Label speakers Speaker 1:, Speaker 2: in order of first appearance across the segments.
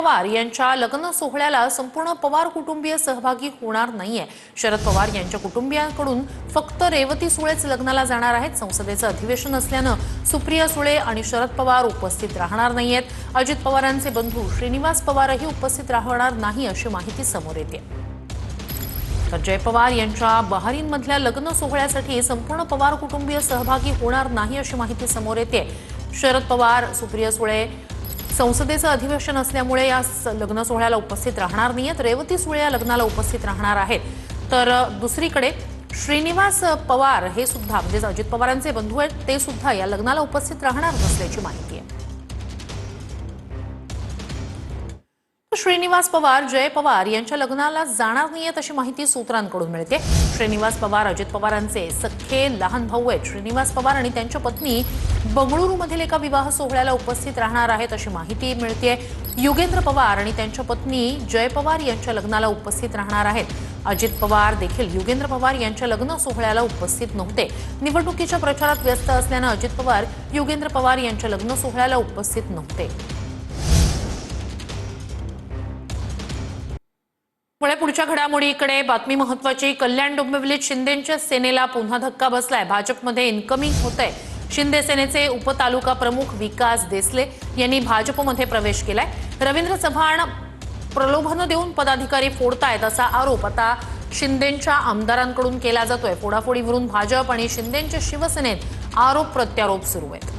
Speaker 1: पवार यांच्या लग्न सोहळ्याला संपूर्ण पवार कुटुंबीय सहभागी होणार नाहीये. शरद पवार यांच्या कुटुंबियांकडून फक्त रेवती सुळेच लग्नाला जाणार आहेत. संसदेचं अधिवेशन असल्यानं सुप्रिया सुळे आणि शरद पवार उपस्थित राहणार नाहीयेत. अजित पवारांचे बंधू श्रीनिवास पवारही उपस्थित राहणार नाही अशी माहिती समोर येते. तर जय पवार यांच्या बहारीनमधल्या लग्न सोहळ्यासाठी संपूर्ण पवार कुटुंबीय सहभागी होणार नाही अशी माहिती समोर येते. शरद पवार सुप्रिया सुळे संसदेचं अधिवेशन असल्यामुळे या लग्न सोहळ्याला उपस्थित राहणार नाहीयेत. रेवती सुळे या लग्नाला उपस्थित राहणार आहेत. तर दुसरीकडे श्रीनिवास पवार हे सुद्धा म्हणजे अजित पवारांचे बंधू आहेत ते सुद्धा या लग्नाला उपस्थित राहणार नसल्याची माहिती आहे. श्रीनिवास पवार जय पवार यांच्या लग्नाला जाणार नाहीयेत अशी माहिती सूत्रांकडून मिळते. श्रीनिवास पवार अजित पवारांचे सख्खे लहान भाऊ आहेत. श्रीनिवास पवार आणि त्यांच्या पत्नी बंगळुरूमधील एका विवाह सोहळ्याला उपस्थित राहणार आहेत अशी माहिती मिळते युगेंद्र पवार आणि त्यांच्या पत्नी जय पवार यांच्या लग्नाला उपस्थित राहणार आहेत. अजित पवार देखील युगेंद्र पवार यांच्या लग्न सोहळ्याला उपस्थित नव्हते. निवडणुकीच्या प्रचारात व्यस्त असल्यानं अजित पवार युगेंद्र पवार यांच्या लग्न सोहळ्याला उपस्थित नव्हते. पुढच्या घडामोडीकडे बातमी महत्वाची. कल्याण डोंबिवलीत शिंदेच्या सेनेला पुन्हा धक्का बसलाय. भाजपमध्ये इन्कमिंग होत आहे शिंदे सेनेचे उपतालुका प्रमुख विकास देसले यांनी भाजपमध्ये प्रवेश केलाय. रवींद्र चव्हाण प्रलोभनं देऊन पदाधिकारी फोडतायत असा आरोप आता शिंदेच्या आमदारांकडून केला जातोय. फोडाफोडीवरून भाजप आणि शिंदेच्या शिवसेनेत आरोप प्रत्यारोप सुरू आहेत.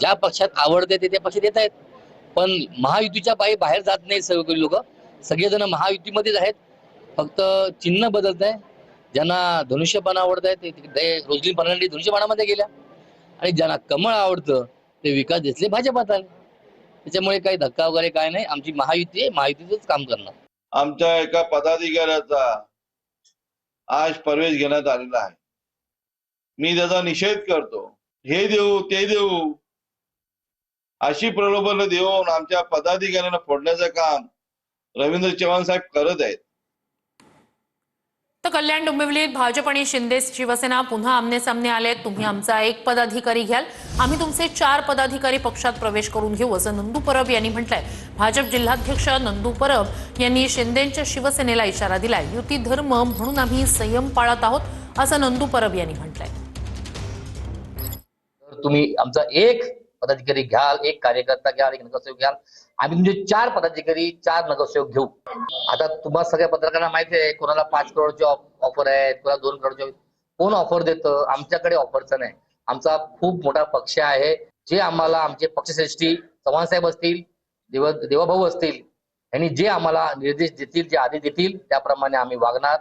Speaker 2: ज्या पक्षात आवडते ते त्या पक्षात येत आहेत पण महायुतीच्या पायी बाहेर जात नाही सगळे लोक. सगळेजण महायुतीमध्येच आहेत. फक्त चिन्ह बदलत आहे. ज्यांना धनुष्यपण आवडत आहे ते तिकडे फर्नांडी फर्नांडिस गेल्या. आणि ज्यांना कमळ आवडतं ते विकास देसले भाजपात आले. त्याच्यामुळे काही धक्का वगैरे काय नाही. आमची महायुती आहे. महायुतीच काम करणार.
Speaker 3: आमच्या एका पदाधिकाऱ्याचा आज प्रवेश घेण्यात आलेला आहे. मी त्याचा निषेध करतो. हे देऊ ते देऊ अशी प्रलोभन देऊन आमच्या पदाधिकाऱ्यांना फोडण्याचं काम रवींद्र चव्हाण साहेब करत आहेत.
Speaker 1: तर कल्याण डोंबिवलीत भाजप आणि शिंदे शिवसेना पुन्हा आमने सामने आलेत तुम्ही आमचा एक पदाधिकारी घ्याल. आम्ही तुमचे चार पदाधिकारी पक्षात प्रवेश करून घेऊ असं नंदू परब यांनी म्हटलंय. भाजप जिल्हाध्यक्ष नंदू परब यांनी शिंदेच्या शिवसेनेला इशारा दिलाय. युती धर्म म्हणून आम्ही संयम पाळत आहोत असं नंदू परब यांनी म्हटलंय.
Speaker 2: तर तुम्ही आमचा एक पदाधिकारी घ्याल एक कार्यकर्ता घ्याल एक नगरसेवक घ्याल. आम्ही तुमचे चार पदाधिकारी चार नगरसेवक घेऊ. आता तुम्हाला सगळ्या पत्रकारांना माहिती आहे कोणाला पाच करोडची ऑफर आहे कोणाला दोन करोडची कोण ऑफर देतं? आमच्याकडे ऑफरचं नाही. आमचा खूप मोठा पक्ष आहे. जे आम्हाला आमचे पक्षश्रेष्ठी चव्हाण साहेब असतील देव देवाभाऊ असतील यांनी जे आम्हाला निर्देश देतील जे आदेश देतील त्याप्रमाणे आम्ही वागणार.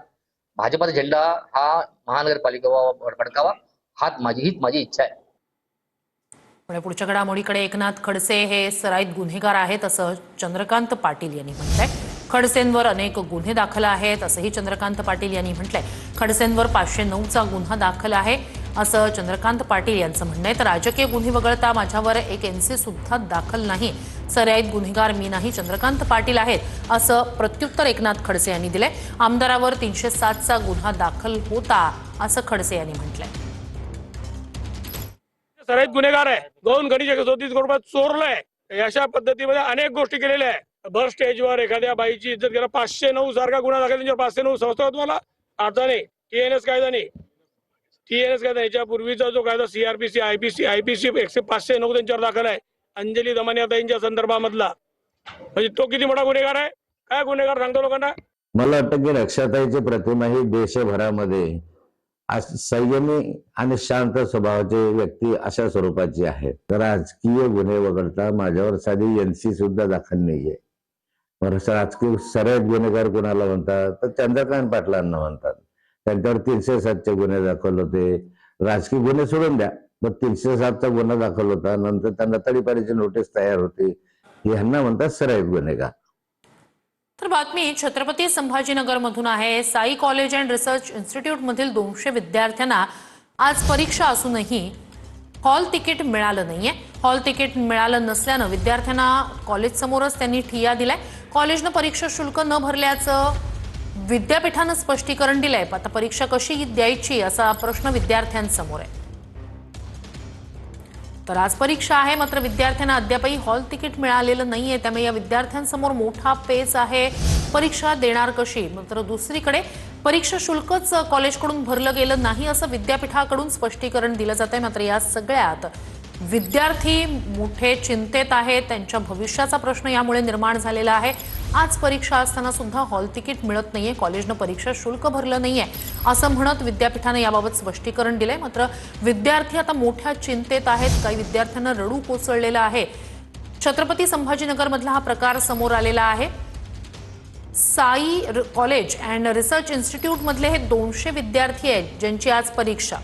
Speaker 2: भाजपाचा झेंडा हा महानगरपालिका फडकावा हात माझी हीच माझी इच्छा आहे.
Speaker 1: पुढे पुढच्या घडामोडीकडे एकनाथ खडसे हे सराईत गुन्हेगार आहेत असं चंद्रकांत पाटील यांनी म्हटलंय. खडसेंवर अनेक गुन्हे दाखल आहेत असंही चंद्रकांत पाटील यांनी म्हटलंय. खडसेंवर पाचशे नऊचा गुन्हा दाखल आहे असं चंद्रकांत पाटील यांचं म्हणणं आहे. तर राजकीय गुन्हे वगळता माझ्यावर एक एनसी सुद्धा दाखल नाही. सराईत गुन्हेगार मी नाही चंद्रकांत पाटील आहेत असं प्रत्युत्तर एकनाथ खडसे यांनी दिलंय. आमदारावर तीनशे सातचा गुन्हा दाखल होता असं खडसे यांनी म्हटलंय.
Speaker 4: सराईत गुन्हेगार आहे. दोन गणेश एकशे रुपयात चोरलाय. अशा पद्धतीमध्ये अनेक गोष्टी केलेल्या आहे. बस स्टेजवर एखाद्या बाईची इज्जत केला पाचशे नऊ सारखा गुन्हा दाखल त्यांच्यावर पाचशे नऊ संस्था तुम्हाला? आता नाही टीएनएस कायदा नाही. टीएनएस कायदा याच्या पूर्वीचा जो कायदा सीआरपीसी आयपीसी आयपीसी एकशे पाचशे नऊ त्यांच्यावर दाखल आहे. अंजली दमानियाताईंच्या संदर्भामधला. म्हणजे तो किती मोठा गुन्हेगार आहे? काय गुन्हेगार सांगतो लोकांना?
Speaker 5: मला वाटतं की रक्षाताईची प्रतिमा ही देशभरामध्ये संयमी आणि शांत स्वभावाचे व्यक्ती अशा स्वरूपाची आहे राजकीय गुन्हे वगळता माझ्यावर साधी एनसी सुद्धा दाखल नाहीये. राजकीय सरळ गुन्हेगार कोणाला म्हणतात? तर चंद्रकांत पाटलांना म्हणतात. त्यांच्यावर तीनशे सातचे गुन्हे दाखल होते. राजकीय गुन्हे सोडून द्या. मग तीनशे सातचा गुन्हा दाखल होता. नंतर त्यांना तडीपारीची नोटीस तयार होती. ह्यांना म्हणतात सराईत गुन्हेगार.
Speaker 1: तर बातमी छत्रपती संभाजीनगर मधून आहे. Sai college and research institute मधील दोनशे विद्यार्थ्यांना आज परीक्षा असूनही हॉल तिकीट मिळालं नाहीये. हॉल तिकीट मिळालं नसल्यानं विद्यार्थ्यांना कॉलेज समोरच त्यांनी ठिया दिलाय. कॉलेजनं परीक्षा शुल्क न भरल्याचं विद्यापीठानं स्पष्टीकरण दिलंय. आता परीक्षा कशी द्यायची असा प्रश्न विद्यार्थ्यांसमोर आहे. तर आज परीक्षा आहे मात्र विद्यार्थ्यांना अद्यापही हॉल तिकीट मिळालेलं नाहीये. त्यामुळे या विद्यार्थ्यांसमोर मोठा पेच आहे. परीक्षा देणार कशी? मात्र दुसरीकडे परीक्षा शुल्कच कॉलेजकडून भरलं गेलं नाही असं विद्यापीठाकडून स्पष्टीकरण दिलं जात आहे मात्र या सगळ्यात विद्यार्थी मोठे चिंतेत आहेत. त्यांच्या भविष्याचा प्रश्न यामुळे निर्माण झालेला आहे. आज परीक्षा असताना सुद्धा हॉल तिकीट मिळत नाहीये. कॉलेजनं परीक्षा शुल्क भरलं नाहीये. असं म्हणत विद्यापीठानं याबाबत स्पष्टीकरण दिलंय. मात्र विद्यार्थी आता मोठ्या चिंतेत आहेत. काही विद्यार्थ्यांना रडू कोसळलेलं आहे. छत्रपती संभाजीनगरमधला हा प्रकार समोर आलेला आहे. साई र- कॉलेज अँड रिसर्च इन्स्टिट्यूटमधले हे दोनशे विद्यार्थी आहेत ज्यांची आज परीक्षा.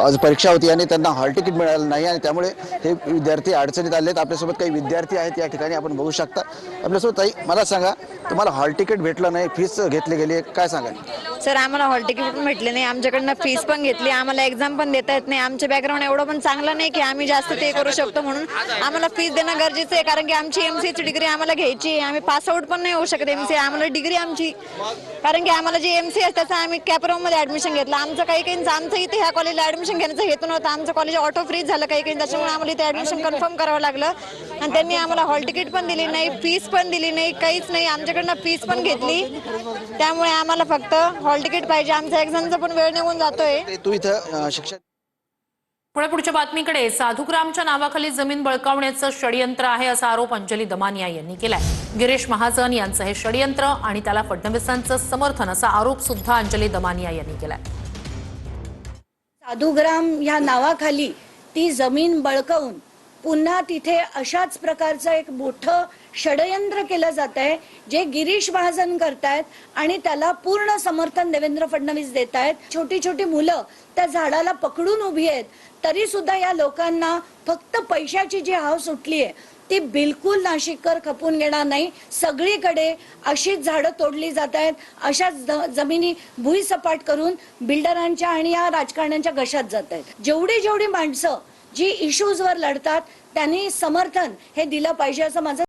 Speaker 6: आज परीक्षा होती आणि त्यांना हॉल तिकीट मिळालं नाही आणि त्यामुळे हे विद्यार्थी अडचणीत आले आहेत. आपल्यासोबत काही विद्यार्थी आहेत या ठिकाणी आपण बघू शकता. आपल्यासोबत ताई मला सांगा तुम्हाला हॉल तिकीट भेटलं नाही फीस घेतली गेली काय सांगा
Speaker 7: सर आम्हाला हॉल तिकीट पण भेटले नाही. आमच्याकडनं फीस पण घेतली आम्हाला एक्झाम पण देता येत नाही. आमचं बॅकग्राऊंड एवढं पण चांगलं नाही की आम्ही जास्त ते करू शकतो म्हणून. आम्हाला फीस देणं गरजेचं आहे कारण की आमची एमसीची डिग्री आम्हाला घ्यायची आहे. आम्ही पासआउट पण नाही होऊ शकत एमसी आम्हाला डिग्री आमची कारण की आम्हाला जे एमसी आहे त्याचं आम्ही कॅपराऊंडमध्ये ऍडमिशन घेतलं. आमचं काही काही आमचं इथे ह्या कॉलेजला ऍडमिशन घेण्याचा हेतू नव्हता. आमचं कॉलेज ऑटो फ्रीज झालं काही काही त्याच्यामुळे आम्हाला इथे ऍडमिशन कन्फर्म करावं लागलं. आणि त्यांनी आम्हाला हॉल तिकीट पण दिली नाही फीस पण दिली नाही काहीच नाही. आमच्याकडनं फीस पण घेतली. त्यामुळे आम्हाला फक्त हॉल तिकीट पाहिजे. आमचा एक्झामचा पण वेळ निघून जातोय.
Speaker 6: ते इथं शिक्षण
Speaker 1: पुढे पुढच्या बातमीकडे साधुग्रामच्या नावाखाली जमीन बळकावण्याचं षडयंत्र आहे असा आरोप अंजली दमानिया यांनी केलाय. गिरीश महाजन यांचं हे षडयंत्र आणि त्याला फडणवीसांचं समर्थन असा आरोप सुद्धा अंजली दमानिया यांनी केलाय.
Speaker 8: साधुग्राम ह्या नावाखाली ती जमीन बळकवून पुन्हा तिथे अशाच प्रकारचं एक मोठं षडयंत्र केलं जात आहे जे गिरीश महाजन करतायत आणि त्याला पूर्ण समर्थन देवेंद्र फडणवीस देत आहेत छोटी छोटी मुलं त्या झाडाला पकडून उभी आहेत. तरी सुद्धा या लोकांना फक्त पैशाची जी हाव सुटली आहे ती बिलकुल नाशिककर खपून घेणार नाही. सगळीकडे अशीच झाडं तोडली जात आहेत. अशाच ज- जमिनी भुईसपाट करून बिल्डरांच्या आणि या राजकारण्यांच्या घशात जात आहेत. जेवढी जेवढी माणसं जी इश्यूजवर लढतात त्यांनी समर्थन हे दिलं पाहिजे असं माझं